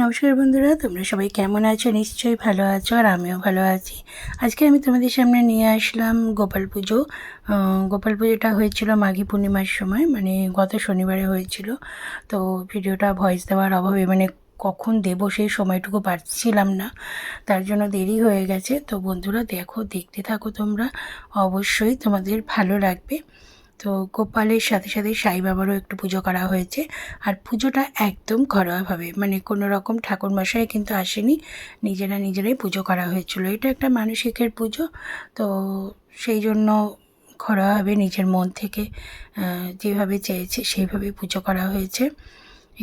নমস্কার বন্ধুরা, তোমরা সবাই কেমন আছো? নিশ্চয়ই ভালো আছো আর আমিও ভালো আছি। আজকে আমি তোমাদের সামনে নিয়ে আসলাম গোপাল পুজো। গোপাল পুজোটা হয়েছিল মাঘী পূর্ণিমার সময় মানে গত শনিবারে হয়েছিল। তো ভিডিওটা ভয়েস দেওয়ার অভাবে মানে কখন দেবো সেই সময়টুকু পারছিলাম না, তার জন্য দেরি হয়ে গেছে। তো বন্ধুরা, দেখো, দেখতে থাকো তোমরা। অবশ্যই তোমাদের ভালো লাগবে। তো গোপালের সাথে সাথে সাই বাবারও একটু পুজো করা হয়েছে। আর পুজোটা একদম ঘরোয়াভাবে মানে কোনো রকম ঠাকুর মশাই কিন্তু আসেনি, নিজেরা নিজেরাই পুজো করা হয়েছিল। এটা একটা মানসিকের পুজো, তো সেই জন্য ঘরোয়াভাবে নিজের মন থেকে যেভাবে চেয়েছে সেইভাবেই পুজো করা হয়েছে।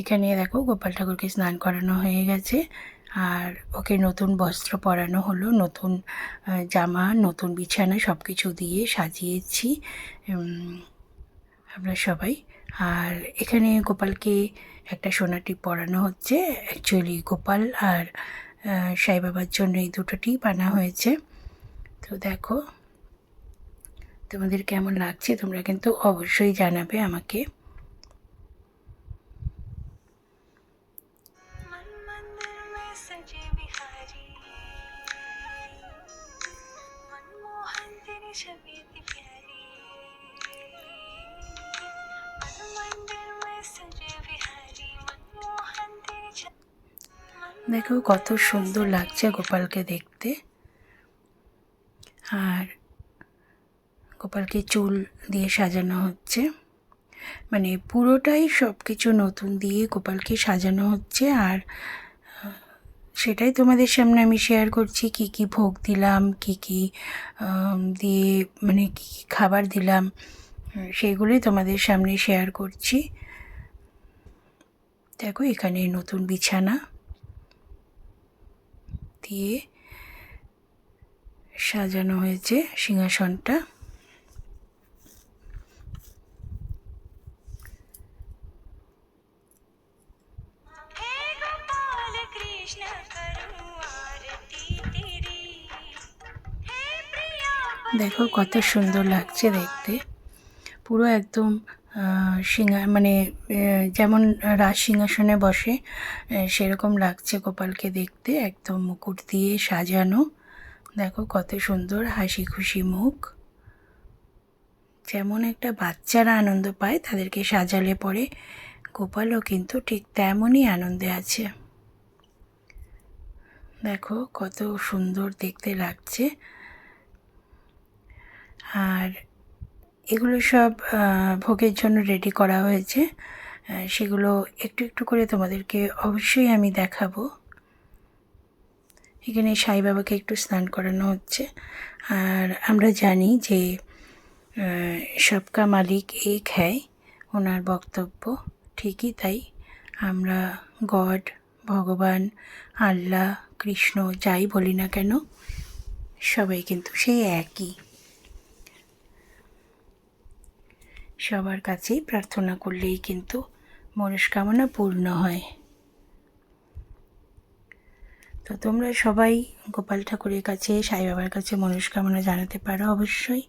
এখানে দেখো গোপাল ঠাকুরকে স্নান করানো হয়ে গেছে, আর ওকে নতুন বস্ত্র পরানো হলো, নতুন জামা, নতুন বিছানা সব কিছু দিয়ে সাজিয়েছি। আমরা সবাই। আর এখানে গোপালকে একটা সোনার টিপ পরানো হচ্ছে। অ্যাকচুয়ালি গোপাল আর সাই বাবার জন্য এই দুটো টিপ আনা হয়েছে। তো দেখো, তোমাদের কেমন লাগছে তোমরা কিন্তু অবশ্যই জানাবে আমাকে। দেখো কত সুন্দর লাগছে গোপালকে দেখতে। আর গোপালকে চুল দিয়ে সাজানো হচ্ছে। মানে পুরোটাই সব কিছু নতুন দিয়ে গোপালকে সাজানো হচ্ছে। আর সেটাই তোমাদের সামনে আমি শেয়ার করছি, কি কি ভোগ দিলাম, কি কি দিয়ে মানে কি কী খাবার দিলাম, সেগুলোই তোমাদের সামনে শেয়ার করছি। দেখো এখানে নতুন বিছানা। দিয়ে সাজানো হয়েছে সিংহাসনটা। দেখো কত সুন্দর লাগছে দেখতে। পুরো একদম সিংহা মানে যেমন রাজ সিংহাসনে বসে সেরকম লাগছে গোপালকে দেখতে। একদম মুকুট দিয়ে সাজানো। দেখো কত সুন্দর হাসি খুশি মুখ। যেমন একটা বাচ্চারা আনন্দ পায়, তাদেরকে সাজালে পরে গোপালও কিন্তু ঠিক তেমনই আনন্দে আছে। দেখো কত সুন্দর দেখতে লাগছে। আর এগুলো সব ভোগের জন্য রেডি করা হয়েছে। সেগুলো একটু একটু করে তোমাদেরকে অবশ্যই আমি দেখাবো। এখানে সাই বাবাকে একটু স্নান করানো হচ্ছে। আর আমরা জানি যে সবকা মালিক এক হ্যায়, ওনার বক্তব্য ঠিকই তাই। আমরা গড, ভগবান, আল্লাহ, কৃষ্ণ যাই বলি না কেন, সবাই কিন্তু সেই একই। সবার কাছেই প্রার্থনা করলেই কিন্তু মনস্কামনা পূর্ণ হয়। তো তোমরা সবাই গোপাল ঠাকুরের কাছে, সাই বাবার কাছে মনস্কামনা জানাতে পারো অবশ্যই।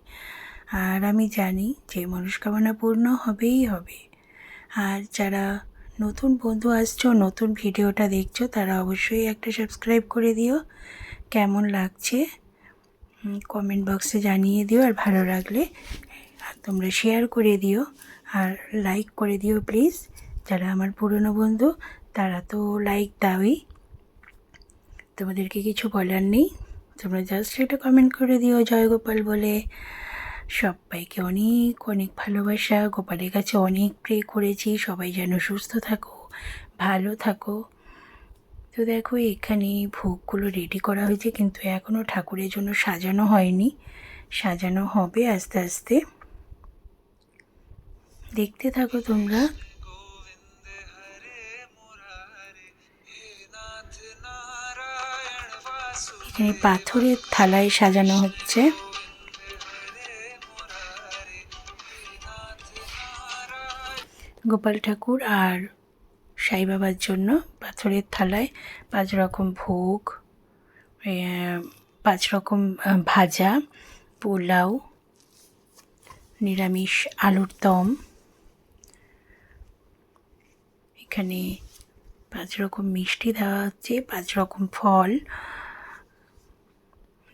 আর আমি জানি যে মনস্কামনা পূর্ণ হবেই হবে। আর যারা নতুন বন্ধু আসছো, নতুন ভিডিওটা দেখছ, তারা অবশ্যই একটা সাবস্ক্রাইব করে দিও। কেমন লাগছে? কমেন্ট বক্সে জানিয়ে দিও আর ভালো লাগলে তোমরা শেয়ার করে দিও আর লাইক করে দিও প্লিজ যারা আমার পুরনো বন্ধু, তারা তো লাইক দাওই। তোমাদেরকে কিছু বলার নেই। তোমরা জাস্ট একটা কমেন্ট করে দিও জয় গোপাল বলে। সবাইকে অনেক অনেক ভালোবাসা। গোপালের কাছে অনেক প্রে করেছি। সবাই যেন সুস্থ থাকো, ভালো থাকো। তো দেখো, এখানে ভোগগুলো রেডি করা হয়েছে, কিন্তু এখনও ঠাকুরের জন্য সাজানো হয়নি। সাজানো হবে আস্তে আস্তে। দেখতে থাকো তোমরা। এখানে পাথরের থালায় সাজানো হচ্ছে। গোপাল ঠাকুর আর সাই বাবার জন্য পাথরের থালায় পাঁচ রকম ভোগ পাঁচ রকম ভাজা, পোলাও, নিরামিষ আলুর দম। এখানে পাঁচ রকম মিষ্টি দেওয়া হচ্ছে পাঁচ রকম ফল,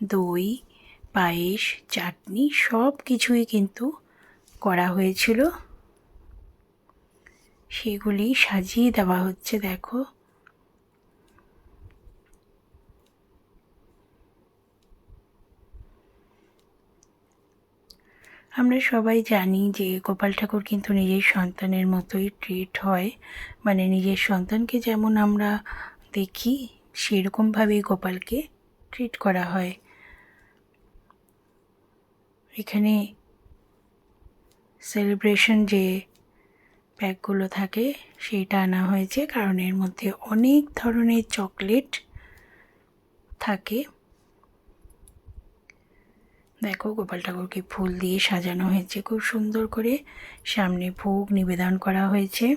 দই, পায়েস, চাটনি সব কিছুই কিন্তু করা হয়েছিল। সেগুলি সাজিয়ে দেওয়া হচ্ছে, দেখো। আমরা সবাই জানি যে গোপাল ঠাকুর কিন্তু নিজের সন্তানের মতোই ট্রিট হয়। মানে নিজের সন্তানকে যেমন আমরা দেখি, সেরকমভাবেই গোপালকে ট্রিট করা হয়। এখানে সেলিব্রেশন যে প্যাকগুলো থাকে, সেইটা আনা হয়েছে। কারণ এর মধ্যে অনেক ধরনের চকলেট থাকে। দেখো গোপাল ঠাকুরকে ফুল দিয়ে সাজানো হয়েছে, খুব সুন্দর করে। সামনে ভোগ নিবেদন করা হয়েছে।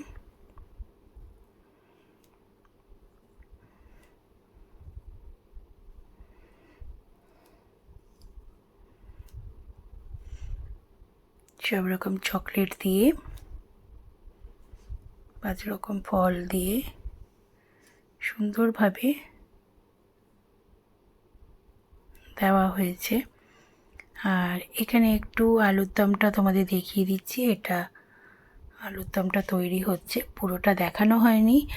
সব রকম চকলেট দিয়ে, পাঁচ রকম ফল দিয়ে সুন্দরভাবে দেওয়া হয়েছে। আর এখানে একটু আলুর দমটা তোমাদের দেখিয়ে দিচ্ছি। এটা আলুর দমটা তৈরি হচ্ছে। পুরোটা দেখানো হয়নি।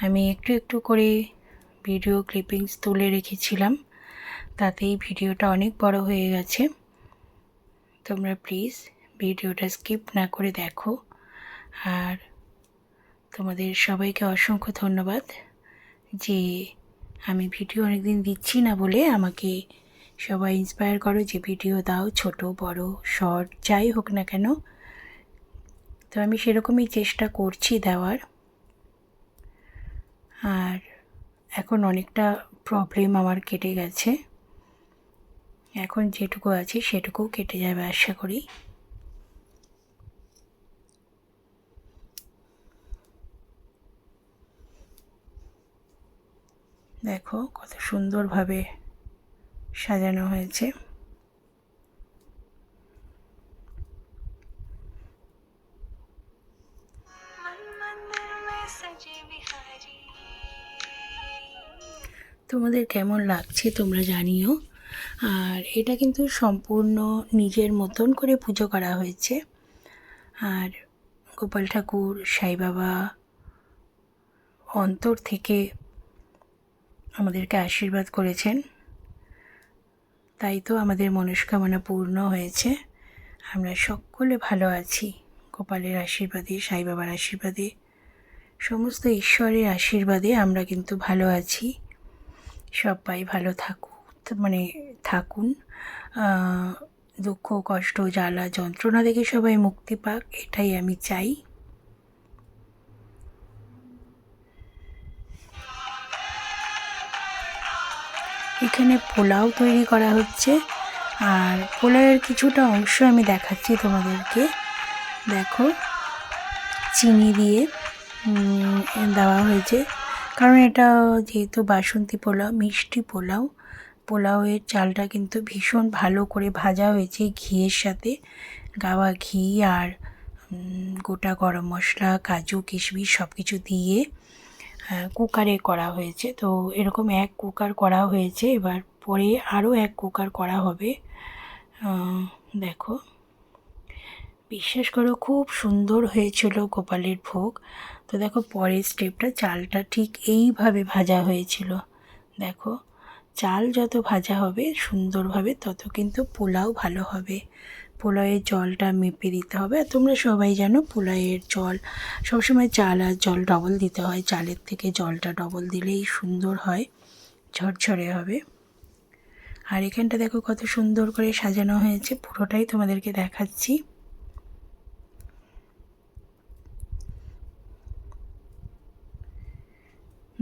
আমি একটু একটু করে ভিডিও ক্লিপিংস তুলে রেখেছিলাম। তাতেই ভিডিওটা অনেক বড় হয়ে গেছে। তোমরা প্লিজ ভিডিওটা স্কিপ না করে দেখো। আর তোমাদের সবাইকে অসংখ্য ধন্যবাদ যে আমি ভিডিও অনেকদিন দিচ্ছি না বলে আমাকে সবাই ইন্সপায়ার করো যে ভিডিও দাও, ছোট, বড় শর্ট যাই হোক না কেন। তো আমি সেরকমই চেষ্টা করছি দেওয়ার। আর এখন অনেকটা প্রবলেম আমার কেটে গেছে। এখন যেটুকু আছে সেটুকু কেটে যাবে আশা করি। দেখো কত সুন্দরভাবে সাজানো হয়েছে। তোমাদের কেমন লাগছে তোমরা জানিও। আর এটা কিন্তু সম্পূর্ণ নিজের মতন করে পুজো করা হয়েছে। আর গোপাল ঠাকুর, সাই বাবা অন্তর থেকে আমাদেরকে আশীর্বাদ করেছেন। তাই তো আমাদের মনস্কামনা পূর্ণ হয়েছে। আমরা সকলে ভালো আছি। গোপালের আশীর্বাদে সাই বাবার আশীর্বাদে, সমস্ত ঈশ্বরের আশীর্বাদে আমরা কিন্তু ভালো আছি। সবাই ভালো থাকুক মানে থাকুন। দুঃখ, কষ্ট, জ্বালা, যন্ত্রণা থেকে সবাই মুক্তি পাক, এটাই আমি চাই। এখানে পোলাও তৈরি করা হচ্ছে। আর পোলাওয়ের কিছুটা অংশ আমি দেখাচ্ছি তোমাদেরকে। দেখো, চিনি দিয়ে দেওয়া হয়েছে। কারণ এটা যেহেতু বাসন্তী পোলাও, মিষ্টি পোলাও, পোলাওয়ের চালটা কিন্তু ভীষণ ভালো করে ভাজা হয়েছে ঘিয়ের সাথে। গাওয়া ঘি আর গোটা গরম মশলা, কাজু, কিশমিশ সব কিছু দিয়ে। কুকারে করা হয়েছে। তো এরকম এক কুকার করা হয়েছে। এবার পরে আরও এক কুকার করা হবে। দেখো। বিশ্বাস করো, খুব সুন্দর হয়েছিল গোপালের ভোগ। তো দেখো, পরের স্টেপটা চালটা ঠিক এইভাবে ভাজা হয়েছিল। দেখো, চাল যত ভাজা হবে সুন্দরভাবে, তত কিন্তু পোলাও ভালো হবে। পোলাওয়ের জলটা মেপে দিতে হবে। আর তোমরা সবাই জানো পোলাওয়ের জল, সবসময় চাল আর জল ডবল দিতে হয়। চালের থেকে জলটা ডবল দিলেই সুন্দর হয়, ঝরঝরে হবে। আর এখানটা দেখো কত সুন্দর করে সাজানো হয়েছে, পুরোটাই তোমাদেরকে দেখাচ্ছি।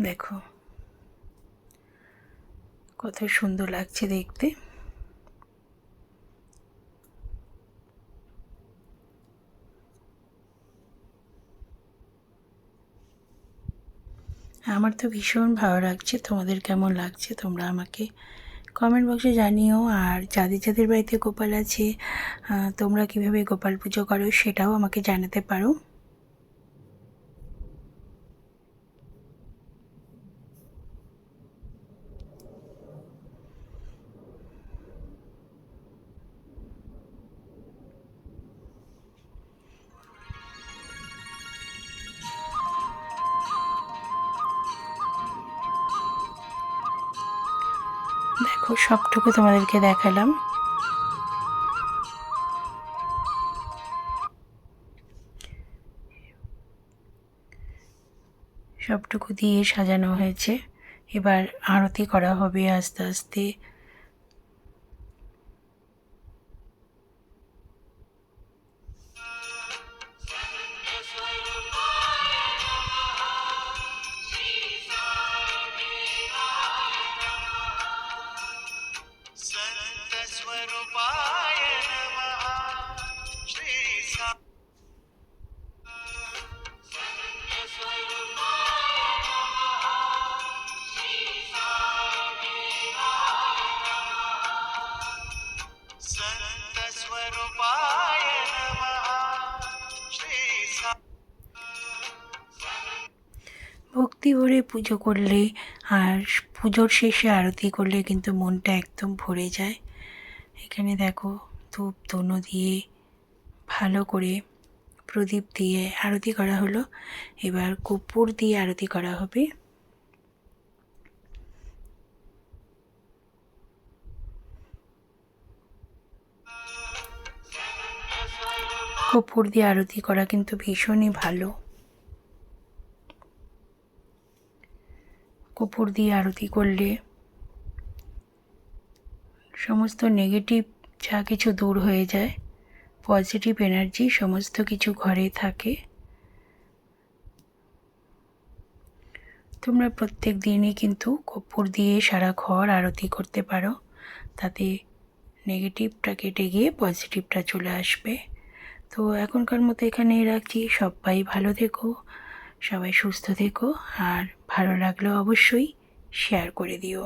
দেখো, কত সুন্দর লাগছে দেখতে। আমার তো ভীষণ ভালো লাগছে। তোমাদের কেমন লাগছে তোমরা আমাকে কমেন্ট বক্সে জানিও। আর যাদের যাদের বাড়িতে গোপাল আছে তোমরা কীভাবে গোপাল পুজো করো সেটাও আমাকে জানাতে পারো। সবটুকু তোমাদেরকে দেখালাম। সবটুকু দিয়ে সাজানো হয়েছে। এবার আরতি করা হবে আস্তে আস্তে। ভরে পুজো করলে আর পুজোর শেষে আরতি করলে কিন্তু মনটা একদম ভরে যায়। এখানে দেখো ধূপ ধুনো দিয়ে ভালো করে প্রদীপ দিয়ে আরতি করা হলো। এবার কর্পূর দিয়ে আরতি করা হবে। কর্পূর দিয়ে আরতি করা কিন্তু ভীষণই ভালো। কর্পূর দিয়ে আরতি করলে সমস্ত নেগেটিভ যা কিছু দূর হয়ে যায় পজিটিভ এনার্জি সমস্ত কিছু ঘরে থাকে। তোমরা প্রত্যেক দিনই কিন্তু কর্পূর দিয়ে সারা ঘর আরতি করতে পারো, তাতে নেগেটিভটা কেটে গিয়ে পজিটিভটা চলে আসবে। তো এখনকার মতো এখানেই রাখছি। সবাই ভালো থেকো, সবাই সুস্থ থেকো, আর ভালো লাগলে অবশ্যই শেয়ার করে দিও।